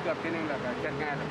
เกือบที่นึงแล้วก็เช็ดง่ายเลย